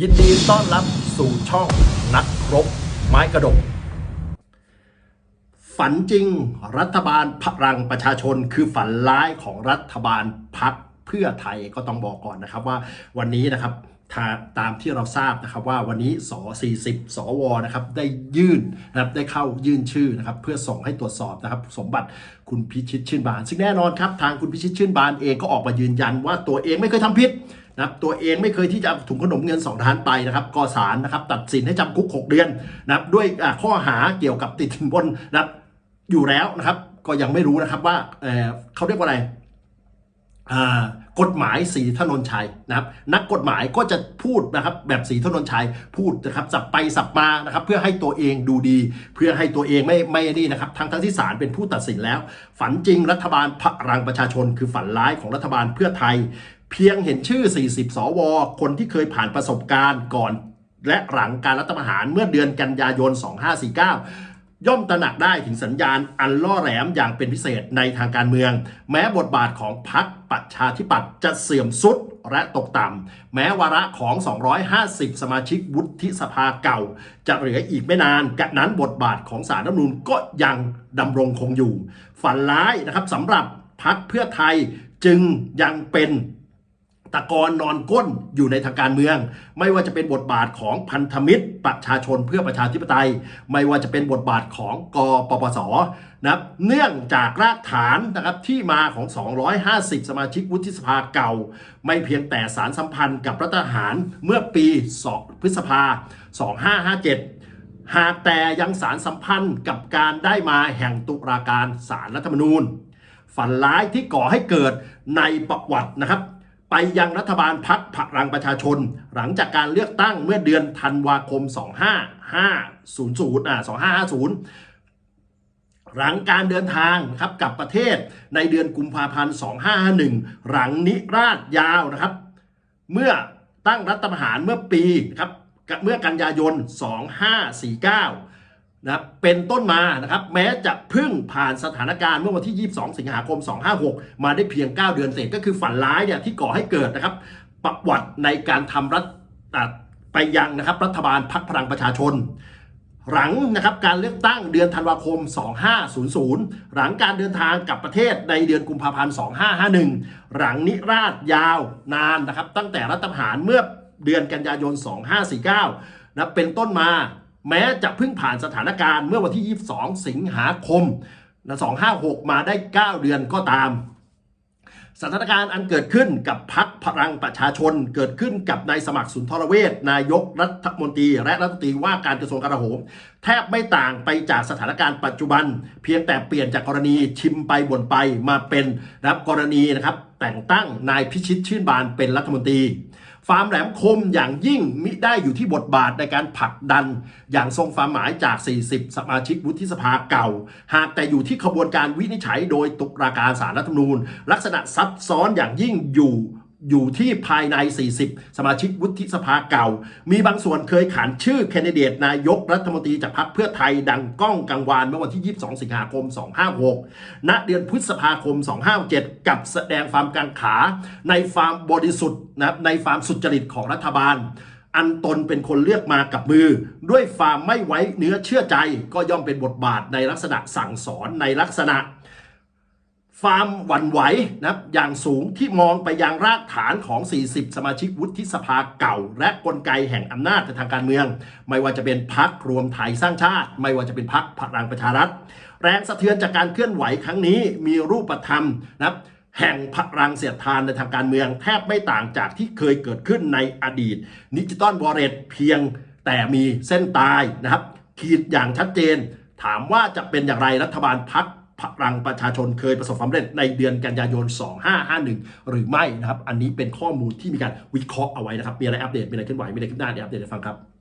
ยินดีต้อนรับสู่ช่องนักครบไม้กระดก ฝันจริงรัฐบาลพลังประชาชน คือฝันร้ายของรัฐบาลพักเพื่อไทยก็ต้องบอกก่อนนะครับว่าวันนี้นะครับาตามที่เราทราบนะครับว่าวันนี้ส40 สวนะครับได้ยื่นนะครับได้เข้ายื่นชื่อนะครับเพื่อส่งให้ตรวจสอบนะครับสมบัติคุณพิชิตชื่นบาน ซึ่งแน่นอนครับทางคุณพิชิตชื่นบานเองก็ออกมายืนยันว่าตัวเองไม่เคยทำผิด นะครับตัวเองไม่เคยที่จะถุงขนมเงิน2ล้านไปนะครับกศาลนะครับตัดสินให้จำคุก 6 เดือนนะครับด้วยข้อหาเกี่ยวกับติดสินบนนะครับอยู่แล้วนะครับ ก็ยังไม่รู้นะครับว่าเเขาเรียกว่าอะไรกฎหมายสีถนนชัยนะครับ นักกฎหมายก็จะพูดนะครับแบบสีถนนชัยพูดนะครับสับไปสับมานะครับ เพื่อให้ตัวเองดูดี เพื่อให้ตัวเองไม่ไม่นี่นะครับทั้งทั้งที่ศาลเป็นผู้ตัดสินแล้ว ฝันจริงรัฐบาลพลังประชาชน คือฝันร้ายของรัฐบาลเพื่อไทย เพียงเห็นชื่อ 40 สว คนที่เคยผ่านประสบการณ์ก่อน และหลังการรัฐประหารเมื่อเดือนกันยายน 2549 ย่อมตระหนักได้ถึงสัญญาณอันล่อแหลมอย่างเป็นพิเศษในทางการเมือง แม้บทบาทของพรรคประชาธิปัตย์จะเสื่อมสุดและตกต่ำ แม้วาระของ 250 สมาชิกวุฒิสภาเก่า จะเหลืออีกไม่นานกะนั้นบทบาทของสารรัฐมนูญก็ยังดำรงคงอยู่ ฝันร้ายนะครับสำหรับพรรคเพื่อไทยจึงยังเป็น ตะกอนนอนก้นอยู่ในทางการเมือง ไม่ว่าจะเป็นบทบาทของพันธมิตร ประชาชนเพื่อประชาธิปไตย ไม่ว่าจะเป็นบทบาทของกปปสนะเนื่องจากรากฐานนะครับที่มาของ 250 สมาชิกวุฒิสภาเก่า ไม่เพียงแต่สารสัมพันธ์กับรัฐประหารเมื่อปี 2 พฤษภา 2557หากแต่ยังสารสัมพันธ์กับการได้มาแห่งตุลาการสารรัฐธรรมนูญ ฝันร้ายที่ก่อให้เกิดในประวัตินะครับ ไปยังรัฐบาลพักพลังประชาชน หลังจากการเลือกตั้งเมื่อเดือนธันวาคม 25500อ่า2550 หลังการเดินทางนะครับกลับประเทศในเดือนกุมภาพันธ์ 2551 หลังนิราชยาวนะครับ เมื่อตั้งรัฐประหารเมื่อปีนะครับเมื่อกันยายน 2549 นะเป็นต้นมานะครับแม้จะพึ่งผ่านสถานการณ์เมื่อวันที่ 22 สิงหาคม 256 มาได้เพียง 9 เดือนเศษก็คือฝันร้ายเนี่ยที่ก่อให้เกิดนะครับประวัติในการทำรัฐไปยังนะครับรัฐบาลพักพลังประชาชน หลังนะครับการเลือกตั้งเดือนธันวาคม 2500 หลังการเดินทางกลับประเทศในเดือนกุมภาพันธ์ 2551 หลังนิราชยาวนานนะครับตั้งแต่รัฐประหารเมื่อเดือนกันยายน 2549นะเป็นต้นมา แม้จะเพิ่งผ่านสถานการณ์เมื่อวันที่ 22 สิงหาคม 256 มาได้ 9 เดือนก็ตาม สถานการณ์อันเกิดขึ้นกับพักพลังประชาชน เกิดขึ้นกับนายสมัครสุนทรเวชนายกรัฐมนตรี และรัฐมนตรีว่าการกระทรวงกลาโหม แทบไม่ต่างไปจากสถานการณ์ปัจจุบัน เพียงแต่เปลี่ยนจากกรณีชิมไปบ่นไปมาเป็นรับกรณีนะครับแต่งตั้งนายพิชิตชื่นบานเป็นรัฐมนตรี ฟาร์มแหลมคมอย่างยิ่งมิได้อยู่ที่บทบาทในการผลักดัน อย่างทรงความหมายจาก 40 สมาชิกวุฒิสภาเก่า หากแต่อยู่ที่ขบวนการวินิจฉัยโดยตุลาการสารรัฐธรรมนูญ ลักษณะซับซ้อนอย่างยิ่งอยู่ อยู่ที่ภายใน 40 สมาชิกวุฒิสภาเก่า มีบางส่วนเคยขานชื่อแคนดิเดตนายกรัฐมนตรีจากพรรคเพื่อไทยดังก้องกังวานเมื่อวันที่ 22 สิงหาคม 256 ณ เดือนพฤษภาคม 257 กับแสดงความกังขา ในความบริสุทธิ์นะในความสุจริตของรัฐบาล อันตนเป็นคนเลือกมากับมือ ด้วยความไม่ไว้เนื้อเชื่อใจ ก็ย่อมเป็นบทบาทในลักษณะสั่งสอนในลักษณะ ความหวั่นไหวนะครับอย่างสูงที่มองไปยังรากฐานของ 40 สมาชิกวุฒิสภาเก่า และกลไกแห่งอำนาจในทางการเมือง ไม่ว่าจะเป็นพักรวมไทยสร้างชาติ ไม่ว่าจะเป็นพักพลังประชารัฐ แรงสะเทือนจากการเคลื่อนไหวครั้งนี้มีรูปธรรมนะครับแห่งพลังเสียดทานในทางการเมืองแทบไม่ต่างจากที่เคยเกิดขึ้นในอดีตดิจิตอลวอลเล็ตเพียงแต่มีเส้นตายนะครับขีดอย่างชัดเจน ถามว่าจะเป็นอย่างไรรัฐบาลพัก พลังประชาชนเคยประสบความสำเร็จในเดือนกันยายน 2551 หรือไม่นะครับ อันนี้เป็นข้อมูลที่มีการวิเคราะห์เอาไว้นะครับ มีอะไรอัปเดต มีอะไรเคลื่อนไหว มีอะไรขึ้นหน้าเดี๋ยวอัปเดตให้ฟังครับ